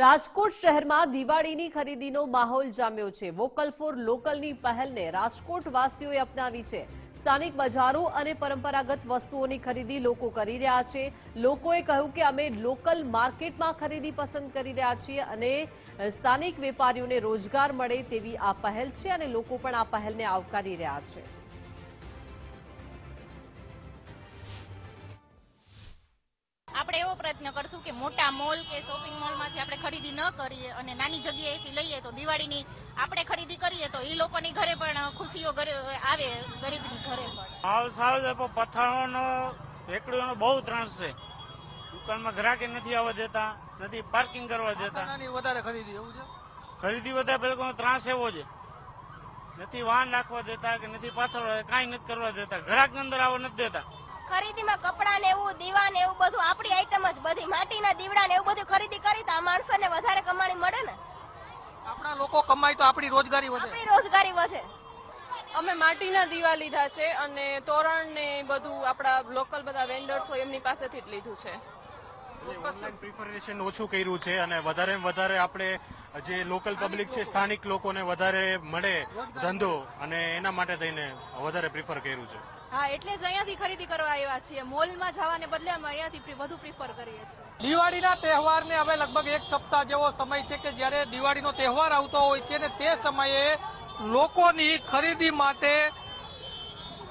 રાજકોટ શહેરમાં દિવાળીની ખરીદીનો માહોલ જામ્યો છે. વોકલ ફોર લોકલની પહેલને રાજકોટ વાસીઓએ અપનાવી છે. સ્થાનિક બજારો અને પરંપરાગત વસ્તુઓની ખરીદી લોકો કરી રહ્યા છે. લોકોએ કહ્યું કે અમે લોકલ માર્કેટમાં ખરીદી પસંદ કરી રહ્યા છીએ અને સ્થાનિક વેપારીઓને રોજગાર મળે તેવી આ પહેલ છે અને લોકો પણ આ પહેલને આવકારી રહ્યા છે. આપણે એવો પ્રયત્ન કરશું કે મોટા મોલ કે શોપિંગ મોલમાંથી આપણે ખરીદી ન કરીએ અને નાની જગ્યાએથી લઈએ તો દિવાળીની આપણે ખરીદી કરીએ તો એ લોકોની ઘરે પણ ખુશીઓ આવે ગરીબની ઘરે પણ. ભાવ સાવ પથારોનો વેકડીઓનો બહુ ત્રાસ છે. દુકાનમાં ગ્રાહકે નથી આવવા દેતા નથી પાર્કિંગ કરવા દેતા. નાની વધારે ખરીદી એવું છે? ખરીદી વધારે પેલો ત્રાસ એવો છે. નથી વાહન રાખવા દેતા કે નથી પાથરવા કાંઈ નથી કરવા દેતા. ગ્રાહક અંદર આવવા નથી દેતા. ખરીદીમાં કપડાં ને એવું દીવા ને એવું બધું આપણી આઈટમ જ બધી. માટીના દીવડા ને એવું બધું ખરીદી કરી તો આ માણસોને વધારે કમાણી મળે ને. આપણા લોકો કમાય તો આપણી રોજગારી વધે. આપણી રોજગારી વધે. અમે માટીના દીવા લીધા છે અને તોરણ ને બધું આપણા લોકલ બધા વેન્ડર્સ હોય એમની પાસેથી જ લીધું છે. ઓનલાઈન પ્રિફરેશન ઓછું કર્યું છે અને વધારે વધારે આપણે જે લોકલ પબ્લિક છે સ્થાનિક લોકોને વધારે મળે ધંધો અને એના માટે થઈને વધારે પ્રિફર કર્યું છે. હા, એટલે જ અહીંયાથી ખરીદી કરવા આવ્યા છીએ. મોલમાં જવાને બદલે અમે અહીંયાથી વધુ પ્રિફર કરીએ છીએ. દિવાળીના તહેવારને હવે લગભગ એક સપ્તાહ જેવો સમય છે કે જ્યારે દિવાળીનો તહેવાર આવતો હોય છે અને તે સમયે લોકોની ખરીદી માટે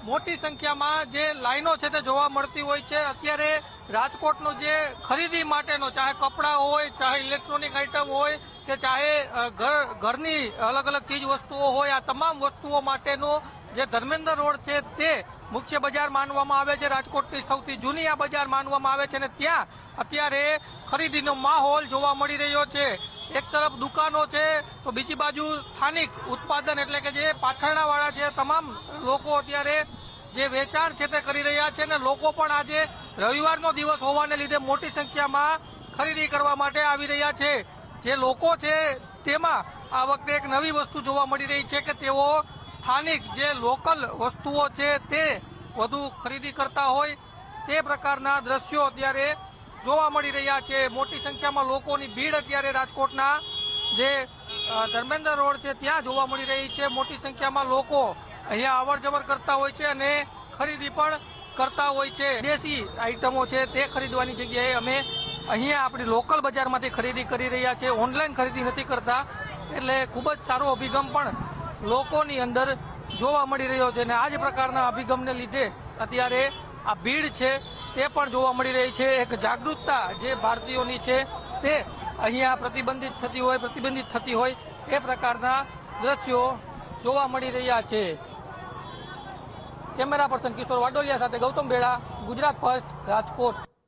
મોટી સંખ્યામાં જે લાઈનો છે તે જોવા મળતી હોય છે. અત્યારે રાજકોટનો જે ખરીદી માટેનો, ચાહે કપડાં હોય, ચાહે ઇલેક્ટ્રોનિક આઇટમ હોય કે ચાહે ઘર, ઘરની અલગ અલગ ચીજ વસ્તુઓ હોય, આ તમામ વસ્તુઓ માટેનો જે ધર્મેન્દ્ર રોડ છે તે મુખ્ય બજાર માનવામાં આવે છે. રાજકોટની સૌથી જૂની આ બજાર માનવામાં આવે છે અને ત્યાં અત્યારે ખરીદીનો માહોલ જોવા મળી રહ્યો છે. એક તરફ દુકાનો છે, તો બીજી બાજુ સ્થાનિક ઉત્પાદન એટલે કે જે પાથરણાવાળા છે, તમામ લોકો અત્યારે જે વેચાણ છે તે કરી રહ્યા છે અને લોકો પણ આજે રવિવારનો દિવસ હોવાને લીધે મોટી સંખ્યામાં ખરીદી કરવા માટે આવી રહ્યા છે. જે લોકો છે, તેમાં આ વખતે એક નવી વસ્તુ જોવા મળી રહી છે કે તેઓ સ્થાનિક જે લોકલ વસ્તુઓ છે તે વધુ ખરીદી કરતા હોય તે પ્રકારના દ્રશ્યો અત્યારે જોવા મળી રહ્યા છે. મોટી સંખ્યામાં લોકોની ભીડ અત્યારે રાજકોટના જે ધર્મેન્દ્ર રોડ છે ત્યાં જોવા મળી રહી છે. મોટી સંખ્યામાં લોકો અહીંયા અવર કરતા હોય છે અને ખરીદી પણ કરતા હોય છે. દેશી આઈટમો છે તે ખરીદવાની જગ્યાએ અમે અહીંયા આપણી લોકલ બજારમાંથી ખરીદી કરી રહ્યા છે. ઓનલાઈન ખરીદી નથી કરતા, એટલે ખૂબ જ સારો અભિગમ પણ લોકોની અંદર જોવા મળી રહ્યો છે અને આ જ પ્રકારના અભિગમને લીધે અત્યારે આ ભીડ છે તે પણ જોવા મળી રહી છે. એક જાગૃતતા જે ભારતીયોની છે તે અહીંયા પ્રતિબંધિત થતી હોય, પ્રતિબંધિત થતી હોય એ પ્રકારના દ્રશ્યો જોવા મળી રહ્યા છે. કેમેરા પર્સન કિશોર વાડોલિયા સાથે ગૌતમ બેડા, ગુજરાત ફર્સ્ટ, રાજકોટ.